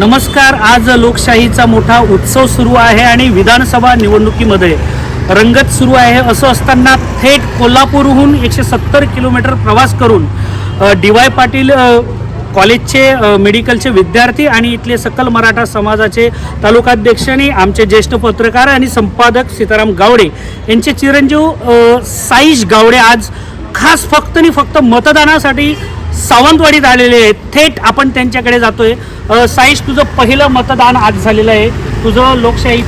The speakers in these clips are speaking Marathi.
नमस्कार आज लोकशाहीचा मोठा उत्सव सुरू आहे आणि विधानसभा निवडणुकीमध्ये रंगत सुरू आहे. असं असताना थेट कोल्हापूरहून एकशे सत्तर किलोमीटर प्रवास करून डी वाय पाटील कॉलेजचे मेडिकलचे विद्यार्थी आणि इथले सकल मराठा समाजाचे तालुकाध्यक्ष आणि आमचे ज्येष्ठ पत्रकार आणि संपादक सीताराम गावडे यांचे चिरंजीव साईश गावडे आज खास फक्त आणि फक्त मतदानासाठी सावंतवाडीत आलेले आहेत. थेट आपण त्यांच्याकडे जातोय. साईश तुझं पहिलं मतदान आज झालेलं आहे. तुझं लोकशाही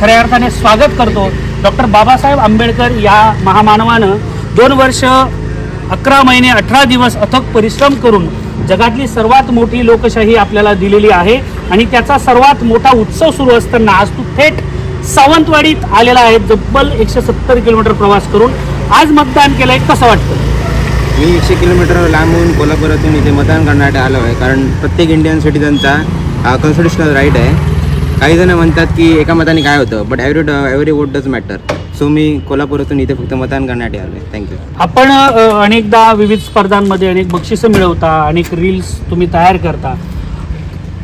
खऱ्या अर्थाने स्वागत करतो. डॉक्टर बाबासाहेब आंबेडकर या महामानवानं दोन वर्ष अकरा महिने अठरा दिवस अथक परिश्रम करून जगातली सर्वात मोठी लोकशाही आपल्याला दिलेली आहे आणि त्याचा सर्वात मोठा उत्सव सुरू असताना आज तू थेट सावंतवाडीत आलेला आहे. जब्बल एकशे सत्तर किलोमीटर प्रवास करून आज मतदान केलंय. कसं वाटतं मी एकशे किलोमीटर लांबून कोल्हापुरातून इथे मतदान करण्यासाठी आलो आहे. कारण प्रत्येक इंडियन सिटीजनचा कॉन्स्टिट्युशनल राईट आहे. काही जण म्हणतात की एका मताने काय होतं but every every vote does matter so मी कोल्हापुरातून इथे फक्त मतदान करण्यासाठी आलो आहे. थँक्यू आपण अनेकदा विविध स्पर्धांमध्ये अनेक बक्षिसं मिळवता अनेक रील्स तुम्ही तयार करता.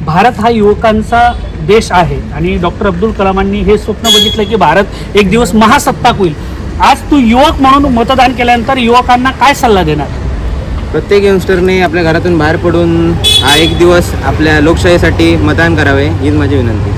भारत हा युवकांचा देश आहे. आणि डॉक्टर अब्दुल कलामांनी हे स्वप्न बघितलं की भारत एक दिवस महासत्ताक होईल. आज तू युवक म्हणून मतदान केल्यानंतर युवकांना काय सल्ला देणार? प्रत्येक यंगस्टरने आपल्या घरातून बाहेर पडून हा एक दिवस आपल्या लोकशाहीसाठी मतदान करावे हीच माझी विनंती